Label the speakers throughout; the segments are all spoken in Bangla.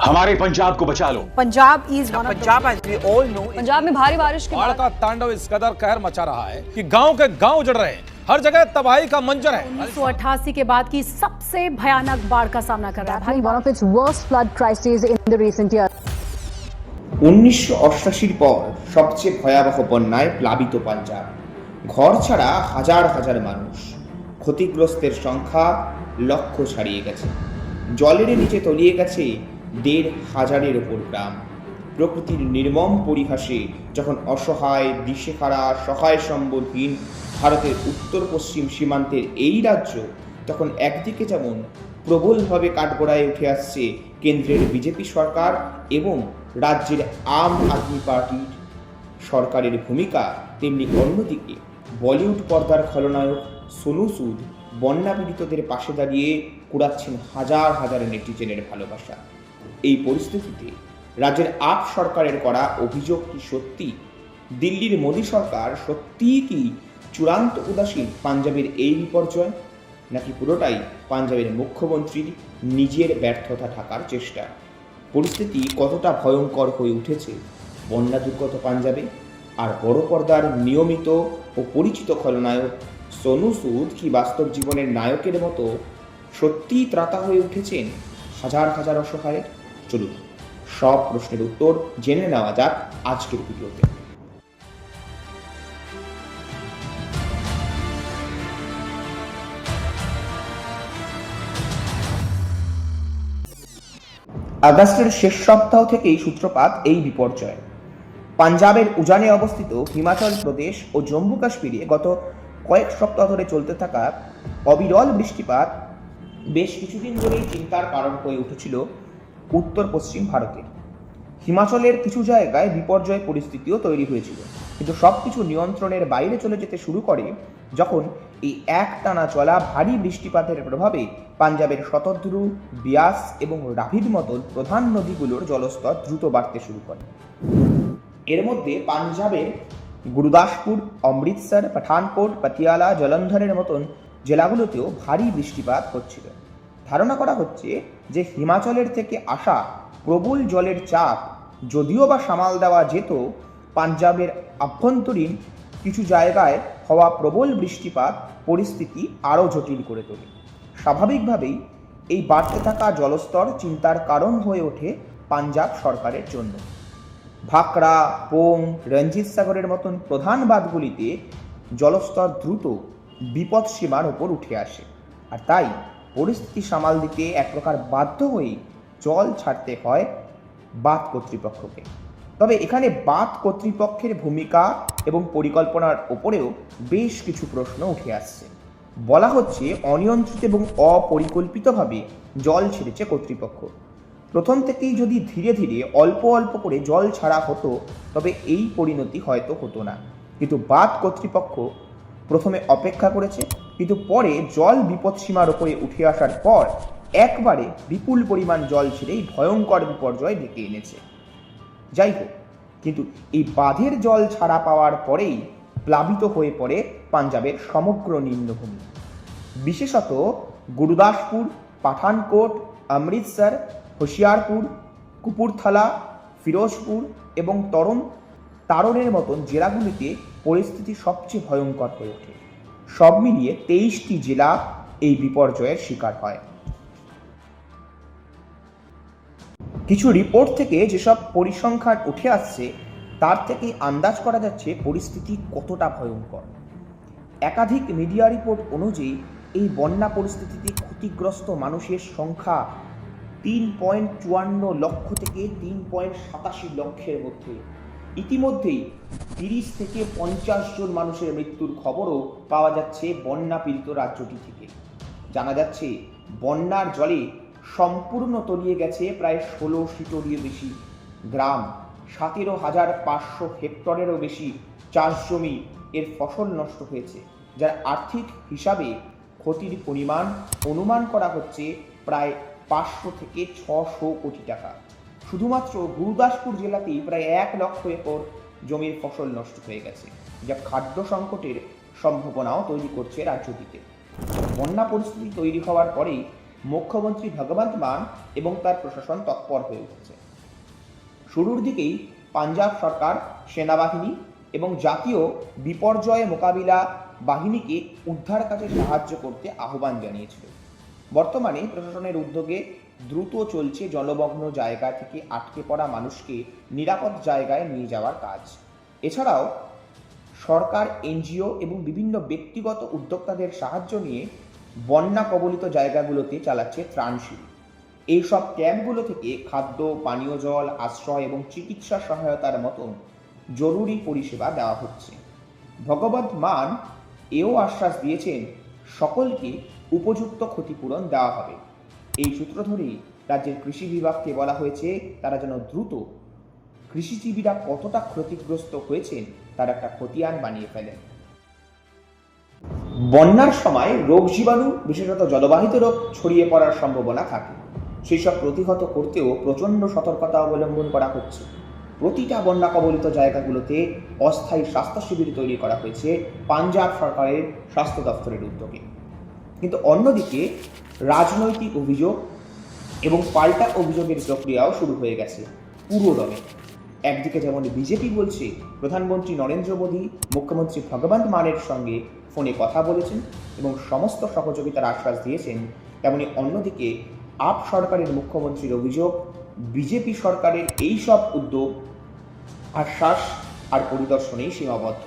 Speaker 1: हमारे पंजाब को बचा लो
Speaker 2: Punjab is one of the
Speaker 3: Punjab as we all know is
Speaker 4: Punjab में भारी बारिश के
Speaker 5: बाढ़
Speaker 4: बाद
Speaker 5: का तांडव इस कदर कहर मचा रहा है कि गांव के गांव उजड़ रहे हैं हर जगह तबाही का मंजर है
Speaker 2: 1988 के बाद की सबसे भयानक बाढ़ का सामना कर रहा है
Speaker 6: battling one of its worst flood crises in the recent years.
Speaker 7: উনিশশো অষ্টাশির পর সবচেয়ে ভয়াবহ বন্যায় প্লাবিত পাঞ্জাব ঘর ছাড়া হাজার হাজার মানুষ ক্ষতিগ্রস্তের সংখ্যা লক্ষ ছাড়িয়ে গেছে জলের নিচে তলিয়ে গেছে দেড় হাজারের ওপর গ্রাম। প্রকৃতির নির্মম পরিহাসে যখন অসহায়, দিশেহারা সহায় সম্বলহীন ভারতের উত্তর পশ্চিম সীমান্তের এই রাজ্য, তখন একদিকে যেমন প্রবলভাবে কাঠগড়ায় উঠে আসছে কেন্দ্রের বিজেপি সরকার এবং রাজ্যের আম আদমি পার্টির সরকারের ভূমিকা, তেমনি অন্যদিকে বলিউড পর্দার খলনায়ক সোনু সুদ বন্যা পীড়িতদের পাশে দাঁড়িয়ে কুড়াচ্ছেন হাজার হাজার নেটিজেনের ভালোবাসা। এই পরিস্থিতিতে রাজ্যের আপ সরকারের করা অভিযোগ কি সত্যি? দিল্লির মোদী সরকার সত্যিই কি চূড়ান্ত উদাসীন পাঞ্জাবের এই বিপর্যয়? নাকি পুরোটাই পাঞ্জাবের মুখ্যমন্ত্রীর নিজের ব্যর্থতা ঢাকার চেষ্টা? পরিস্থিতি কতটা ভয়ঙ্কর হয়ে উঠেছে বন্যা দুর্গত পাঞ্জাবে? আর বড় পর্দার নিয়মিত ও পরিচিত খলনায়ক সোনু সুদ কি বাস্তব জীবনের নায়কের মতো সত্যিই ত্রাতা হয়ে উঠেছেন হাজার হাজার অসহায়ের? চলুন, সব প্রশ্নের উত্তর জেনে নেওয়া যাক আজকের ভিডিওতে। আগস্টের শেষ সপ্তাহ থেকেই সূত্রপাত এই বিপর্যয়। পাঞ্জাবের উজানে অবস্থিত হিমাচল প্রদেশ ও জম্মু কাশ্মীরে গত কয়েক সপ্তাহ ধরে চলতে থাকা অবিরল বৃষ্টিপাত বেশ কিছুদিন ধরেই চিন্তার কারণ হয়ে উঠেছিল উত্তর পশ্চিম ভারতে। হিমাচলের কিছু জায়গায় বিপর্যয় পরিস্থিতিও তৈরি হয়েছিল। কিন্তু সব কিছু নিয়ন্ত্রণের বাইরে চলে যেতে শুরু করে যখন এই এক টানা চলা ভারী বৃষ্টিপাতের প্রভাবে পাঞ্জাবের শতদ্রু, বিয়াস এবং রাভির মতন প্রধান নদীগুলোর জলস্তর দ্রুত বাড়তে শুরু করে। এর মধ্যে পাঞ্জাবের গুরুদাসপুর, অমৃতসর, পাঠানকোট পাতিয়ালা জলন্ধরের মতন জেলাগুলোতেও ভারী বৃষ্টিপাত হচ্ছিল। ধারণা করা হচ্ছে যে হিমাচলের থেকে আসা প্রবল জলের চাপ যদিও বা সামাল দেওয়া যেত, পাঞ্জাবের আভ্যন্তরীণ কিছু জায়গায় হওয়া প্রবল বৃষ্টিপাত পরিস্থিতি আরও জটিল করে তোলে। স্বাভাবিকভাবেই এই বাড়তে থাকা জলস্তর চিন্তার কারণ হয়ে ওঠে পাঞ্জাব সরকারের জন্য। ভাকরা পোং, রঞ্জিত সাগরের মতন প্রধান বাঁধগুলিতে জলস্তর দ্রুত বিপদ সীমার ওপর উঠে আসে। আর তাই পরিস্থিতি সামাল দিতে এক প্রকার বাধ্য হয়েই জল ছাড়তে হয় বাঁধ কর্তৃপক্ষকে। তবে এখানে বাঁধ কর্তৃপক্ষের ভূমিকা এবং পরিকল্পনার ওপরেও বেশ কিছু প্রশ্ন উঠে আসছে। বলা হচ্ছে, অনিয়ন্ত্রিত এবং অপরিকল্পিতভাবে জল ছেড়েছে কর্তৃপক্ষ। প্রথম থেকেই যদি ধীরে ধীরে অল্প অল্প করে জল ছাড়া হতো, তবে এই পরিণতি হয়তো হতো না। কিন্তু বাদ কর্তৃপক্ষ প্রথমে অপেক্ষা করেছে কিন্তু পরে জল বিপদসীমার ওপরে উঠে আসার পর একবারে বিপুল পরিমাণ জল ছেড়েই ভয়ঙ্কর বিপর্যয় ডেকে এনেছে। যাই হোক কিন্তু এই বাঁধের জল ছাড়া পাওয়ার পরেই প্লাবিত হয়ে পড়ে পাঞ্জাবের সমগ্র নিম্নভূমি। বিশেষত গুরুদাসপুর, পাঠানকোট, অমৃতসর, হোশিয়ারপুর, কুপুরথালা, ফিরোজপুর এবং তরণ তারণের মতন জেলাগুলিতে পরিস্থিতি সবচেয়ে ভয়ঙ্কর হয়ে ওঠে। সব মিলিয়ে তেইশটি জেলা এই বিপর্যয়ের শিকার হয়। কিছু রিপোর্ট থেকে যেসব পরিসংখ্যান উঠে আসছে, তার থেকে আন্দাজ করা যাচ্ছে পরিস্থিতি কতটা ভয়ঙ্কর। একাধিক মিডিয়া রিপোর্ট অনুযায়ী, এই বন্যা পরিস্থিতিতে ক্ষতিগ্রস্ত মানুষের সংখ্যা তিন পয়েন্ট চুয়ান্ন লক্ষ থেকে তিন পয়েন্ট সাতাশি লক্ষের মধ্যে। ইতিমধ্যেই তিরিশ থেকে পঞ্চাশ জন মানুষের মৃত্যুর খবরও পাওয়া যাচ্ছে বন্যা পীড়িত রাজ্যটি থেকে। জানা যাচ্ছে, বন্যার জলে সম্পূর্ণ তলিয়ে গেছে প্রায় ষোলো সিটোরিও বেশি গ্রাম। সতেরো হাজার পাঁচশো হেক্টরেরও বেশি চাষ জমি এর ফসল নষ্ট হয়েছে, যার আর্থিক হিসাবে ক্ষতির পরিমাণ অনুমান করা হচ্ছে প্রায় পাঁচশো থেকে ছশো কোটি টাকা। শুধুমাত্র গুরুদাসপুর জেলাতেই প্রায় এক লক্ষ একর জমির ফসল নষ্ট হয়ে গেছে, যা খাদ্য সংকটের সম্ভাবনাও তৈরি করছে রাজ্যটিতে বন্যা পরিস্থিতি তৈরি হওয়ার পরেই মুখ্যমন্ত্রী ভগবন্ত মান এবং তার প্রশাসন তৎপর হয়ে উঠেছে। শুরুর দিকেই পাঞ্জাব সরকার, সেনাবাহিনী এবং জাতীয় বিপর্যয় মোকাবিলা বাহিনীকে উদ্ধার কাজে সাহায্য করতে আহ্বান জানিয়েছিল। বর্তমানে প্রশাসনের উদ্যোগে দ্রুত চলছে জলমগ্ন জায়গা থেকে আটকে পড়া মানুষকে নিরাপদ জায়গায় নিয়ে যাওয়ার কাজ। এছাড়াও, সরকার, এনজিও এবং বিভিন্ন ব্যক্তিগত উদ্যোক্তাদের সাহায্য নিয়ে বন্যা কবলিত জায়গাগুলোতে চালাচ্ছে ত্রাণ শিবির এইসব ক্যাম্পগুলো থেকে খাদ্য, পানীয় জল, আশ্রয় এবং চিকিৎসা সহায়তার মতন জরুরি পরিষেবা দেওয়া হচ্ছে। ভগবত মান এও আশ্বাস দিয়েছেন, সকলকে উপযুক্ত ক্ষতিপূরণ দেওয়া হবে। এই সূত্র ধরেই রাজ্যের কৃষি বিভাগকে বলা হয়েছে, তারা যেন দ্রুত কৃষিজীবীরা কতটা ক্ষতিগ্রস্ত হয়েছেন, তার একটা খতিয়ান বানিয়ে ফেলেন। বন্যার সময় রোগ জীবাণু, বিশেষত জলবাহিত রোগ, ছড়িয়ে পড়ার সম্ভাবনা থাকে। সেই সব প্রতিহত করতেও প্রচণ্ড সতর্কতা অবলম্বন করা হচ্ছে। প্রতিটা বন্যা কবলিত জায়গাগুলোতে অস্থায়ী স্বাস্থ্য শিবির তৈরি করা হয়েছে পাঞ্জাব সরকারের স্বাস্থ্য দপ্তরের উদ্যোগে। কিন্তু অন্যদিকে রাজনৈতিক অভিযোগ এবং পাল্টা অভিযোগের প্রক্রিয়াও শুরু হয়ে গেছে পুরো দমে। একদিকে যেমন বিজেপি বলছে, প্রধানমন্ত্রী নরেন্দ্র মোদী মুখ্যমন্ত্রী ভগবন্ত মানের সঙ্গে ফোনে কথা বলেছেন এবং সমস্ত সহযোগিতার আশ্বাস দিয়েছেন, তেমনি অন্যদিকে আপ সরকারের মুখ্যমন্ত্রীর অভিযোগ, বিজেপি সরকারের এই সব উদ্যোগ আশ্বাস আর পরিদর্শনেই সীমাবদ্ধ।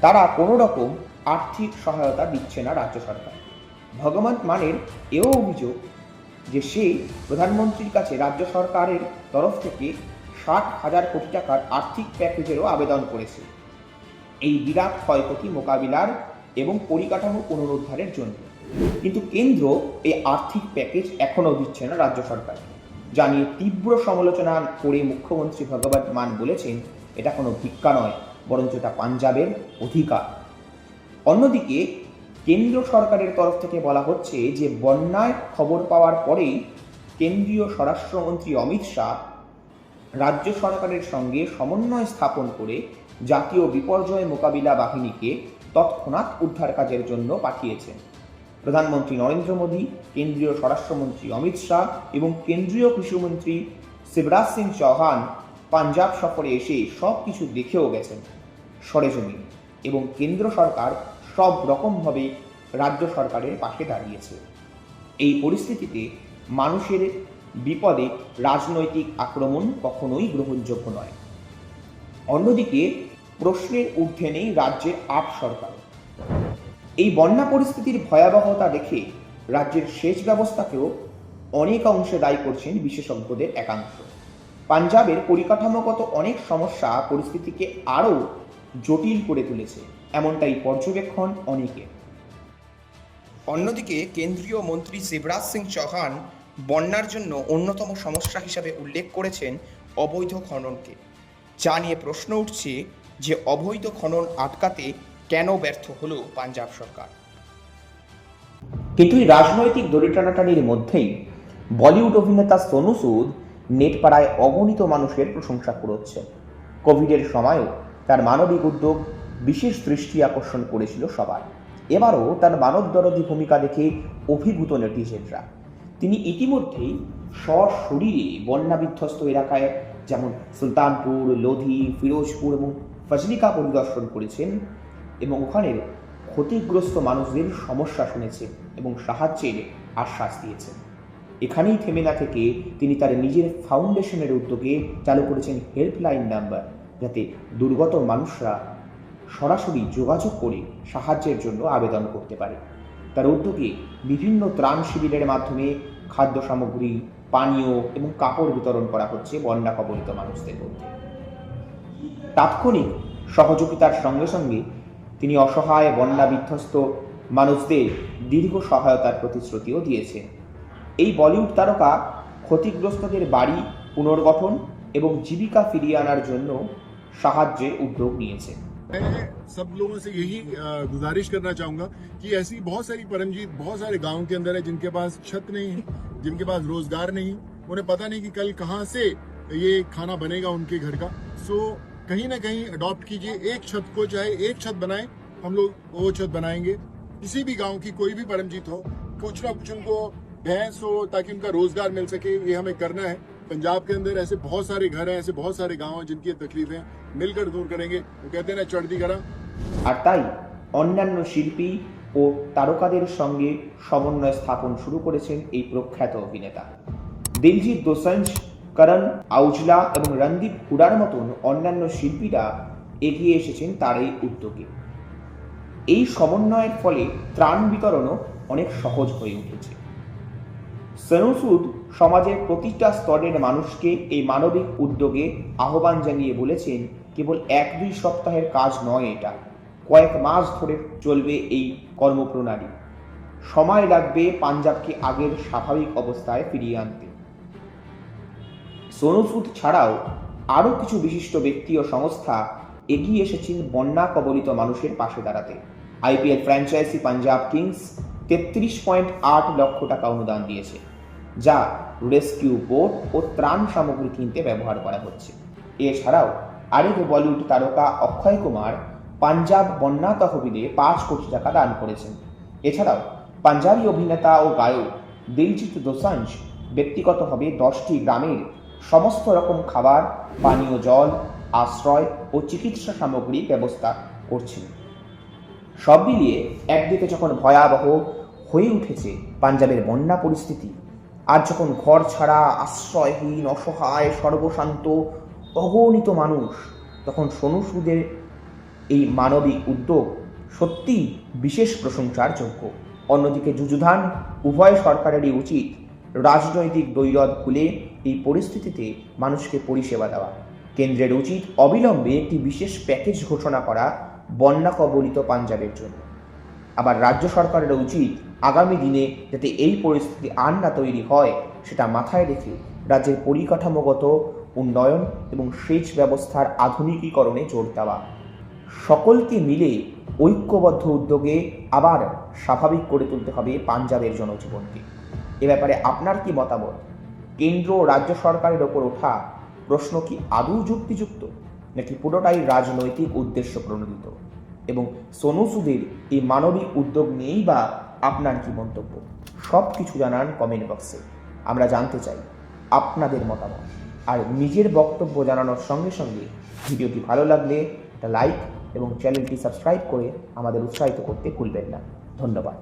Speaker 7: তারা কোনো রকম আর্থিক সহায়তা দিচ্ছে না রাজ্য সরকার। ভগবন্ত মানের এও অভিযোগ যে সে প্রধানমন্ত্রীর কাছে রাজ্য সরকারের তরফ থেকে ষাট হাজার কোটি টাকার আর্থিক প্যাকেজেরও আবেদন করেছে। এই বিরাট ক্ষয়ক্ষতি মোকাবিলার এবং পরিকাঠামো পুনরুদ্ধারের জন্য। কিন্তু কেন্দ্র এই আর্থিক প্যাকেজ এখনও দিচ্ছে না রাজ্য সরকার। জানিয়ে তীব্র সমালোচনা করে মুখ্যমন্ত্রী ভগবত মান বলেছেন, এটা কোনো ভিক্ষা নয়, বরঞ্চ এটা পাঞ্জাবের অধিকার। অন্যদিকে কেন্দ্র সরকারের তরফ থেকে বলা হচ্ছে যে, বন্যায় খবর পাওয়ার পরেই কেন্দ্রীয় স্বরাষ্ট্রমন্ত্রী অমিত শাহ রাজ্য সরকারের সঙ্গে সমন্বয় স্থাপন করে জাতীয় বিপর্যয় মোকাবিলা বাহিনীকে তৎক্ষণাৎ উদ্ধার কাজের জন্য পাঠিয়েছেন। প্রধানমন্ত্রী নরেন্দ্র মোদী, কেন্দ্রীয় স্বরাষ্ট্রমন্ত্রী অমিত শাহ এবং কেন্দ্রীয় কৃষিমন্ত্রী শিবরাজ সিং চৌহান পাঞ্জাব সফরে এসে সব কিছু দেখেও গেছেন। সরেজমিন এবং কেন্দ্র সরকার সব রকমভাবে রাজ্য সরকারের পাশে দাঁড়িয়েছে। এই পরিস্থিতিতে মানুষের বিপদে রাজনৈতিক আক্রমণ কখনোই গ্রহণযোগ্য নয়। অন্যদিকে, প্রশ্নের ঊর্ধ্বে নেই রাজ্যের আপ সরকার। এই বন্যা পরিস্থিতির ভয়াবহতা দেখে রাজ্যের সেচ ব্যবস্থাকেও অনেক অংশে দায়ী করছেন বিশেষজ্ঞদের একাংশ পাঞ্জাবের পরিকাঠামোগত অনেক সমস্যা পরিস্থিতিকে আরও জটিল করে তুলেছে। এমনটাই পর্যবেক্ষণ অনেকে। অন্যদিকে কেন্দ্রীয় মন্ত্রী শিবরাজ সিং চৌহান বন্যার জন্য অন্যতম সমস্যা হিসাবে উল্লেখ করেছেন অবৈধ খননকে। যা নিয়ে প্রশ্ন উঠছে যে অবৈধ খনন আটকাতে কেন ব্যর্থ হলো পাঞ্জাব সরকার। কিন্তু এই রাজনৈতিক দড়িটানাটানির মধ্যেই বলিউড অভিনেতা সোনু সুদ নেটপাড়ায় অগণিত মানুষের প্রশংসা কুড়োচ্ছে। কোভিডের সময়ও তার মানবিক উদ্যোগ বিশেষ দৃষ্টি আকর্ষণ করেছিল সবার। এবারও তার মানবদরদী ভূমিকা দেখে অভিভূত নেটিজেনরা। তিনি ইতিমধ্যেই সশরীরে বন্যা বিধ্বস্ত এলাকায় যেমন সুলতানপুর, লোধি, ফিরোজপুর এবং ফজলিকা পরিদর্শন করেছেন এবং ওখানের ক্ষতিগ্রস্ত মানুষদের সমস্যা শুনেছেন এবং সাহায্যের আশ্বাস দিয়েছেন। এখানেই থেমে না থেকে তিনি তার নিজের ফাউন্ডেশনের উদ্যোগে চালু করেছেন হেল্পলাইন নাম্বার, যাতে দুর্গত মানুষরা সরাসরি যোগাযোগ করে সাহায্যের জন্য আবেদন করতে পারে। তার উদ্যোগে বিভিন্ন ত্রাণ শিবিরের মাধ্যমে খাদ্য সামগ্রী, পানীয় এবং কাপড় বিতরণ করা হচ্ছে বন্যা কবলিত মানুষদের মধ্যে। তাৎক্ষণিক সহযোগিতার সঙ্গে সঙ্গে তিনি অসহায় বন্যা বিধ্বস্ত মানুষদের দীর্ঘ সহায়তার প্রতিশ্রুতিও দিয়েছেন। এই বলিউড তারকা ক্ষতিগ্রস্তদের বাড়ি পুনর্গঠন এবং জীবিকা ফিরিয়ে আনার জন্য সাহায্যে উদ্যোগ নিয়েছেন।
Speaker 1: मैं सब लोगों से यही गुजारिश करना चाहूँगा कि ऐसी बहुत सारी परमजीत, बहुत सारे गाँव के अंदर है जिनके पास छत नहीं है, जिनके पास रोज़गार नहीं उन्हें पता नहीं कि कल कहाँ से ये खाना बनेगा उनके घर का। सो, कहीं ना कहीं अडॉप्ट कीजिए, एक छत को चाहे एक छत बनाए, हम लोग वो छत बनाएँगे। किसी भी गाँव की कोई भी परमजीत हो, कुछ ना कुछ उनको भैंस हो ताकि उनका रोज़गार मिल सके, ये हमें करना है। पंजाब के अंदर ऐसे बहुत सारे घर हैं ऐसे बहुत सारे गांव हैं जिनकी ये तकलीफें मिलकर दूर करेंगे वो कहते हैं ना चढ़ती करा
Speaker 7: আর তাই অন্যান্য শিল্পী ও তারকাদের সঙ্গে সমন্বয় স্থাপন শুরু করেছেন এই প্রখ্যাত অভিনেতা দিলজিৎ দোসাঞ্জ করণ আউজলা এবং রণদীপ হুডার মতন অন্যান্য শিল্পীরা এগিয়ে এসেছেন তার এই উদ্যোগে এই সমন্বয়ের ফলে ত্রাণ বিতরণও অনেক সহজ হয়ে উঠেছে সনুসুদ সমাজের প্রতিটা স্তরের মানুষকে এই মানবিক উদ্যোগে আহ্বান জানিয়ে বলেছেন, কেবল এক দুই সপ্তাহের কাজ নয় এটা। কয়েক মাস ধরে চলবে এই কর্মপ্রণালী। সময় লাগবে পাঞ্জাবকে আগের স্বাভাবিক অবস্থায় ফিরিয়ে আনতে। সোনুসুদ ছাড়াও আরও কিছু বিশিষ্ট ব্যক্তি ও সংস্থা এগিয়ে এসেছেন বন্যা কবলিত মানুষের পাশে দাঁড়াতে। আইপিএল ফ্র্যাঞ্চাইজি পাঞ্জাব কিংস তেত্রিশ পয়েন্ট আট লক্ষ টাকা অনুদান দিয়েছে। যা রেস্কিউ বোট ও ত্রাণ সামগ্রী কিনতে ব্যবহার করা হচ্ছে। এছাড়াও, আরেক বলিউড তারকা অক্ষয় কুমার পাঞ্জাব বন্যা তহবিলে পাঁচ কোটি টাকা দান করেছেন। এছাড়াও, পাঞ্জাবি অভিনেতা ও গায়ক দিলজিৎ দোসাঞ্জ ব্যক্তিগতভাবে দশটি গ্রামের সমস্ত রকম খাবার, পানীয় জল, আশ্রয় ও চিকিৎসা সামগ্রী ব্যবস্থা করছেন। সব মিলিয়ে একদিকে যখন ভয়াবহ হয়ে উঠেছে পাঞ্জাবের বন্যা পরিস্থিতি আর যখন ঘর ছাড়া আশ্রয়হীন, অসহায়, সর্বশান্ত, অগণিত মানুষ, তখন সোনু সুদের এই মানবিক উদ্যোগ সত্যিই বিশেষ প্রশংসার যোগ্য অন্যদিকে যুযুধান উভয় সরকারেরই উচিত রাজনৈতিক দৈরদ খুলে এই পরিস্থিতিতে মানুষকে পরিষেবা দেওয়া। কেন্দ্রের উচিত অবিলম্বে একটি বিশেষ প্যাকেজ ঘোষণা করা বন্যা কবলিত পাঞ্জাবের জন্য। আবার রাজ্য সরকারের উচিত আগামী দিনে যাতে এই পরিস্থিতি আর না তৈরি হয়, সেটা মাথায় রেখে রাজ্যের পরিকাঠামোগত উন্নয়ন এবং সেচ ব্যবস্থার আধুনিকীকরণে জোর দেওয়া। সকলকে মিলে ঐক্যবদ্ধ উদ্যোগে আবার স্বাভাবিক করে তুলতে হবে পাঞ্জাবের জনজীবনকে। এ ব্যাপারে আপনার কি মতামত? কেন্দ্র ও রাজ্য সরকারের ওপর ওঠা প্রশ্ন কি আদৌ যুক্তিযুক্ত, নাকি পুরোটাই রাজনৈতিক উদ্দেশ্য প্রণোদিত? এবং সোনু সুদের এই মানবিক উদ্যোগ নিয়েই বা আপনার কি মন্তব্য? সব কিছু জানান কমেন্ট বক্সে আমরা জানতে চাই আপনাদের মতামত। আর নিজের বক্তব্য জানানোর সঙ্গে সঙ্গে ভিডিওটি ভালো লাগলে একটা লাইক এবং চ্যানেলটি সাবস্ক্রাইব করে আমাদের উৎসাহিত করতে ভুলবেন না। ধন্যবাদ।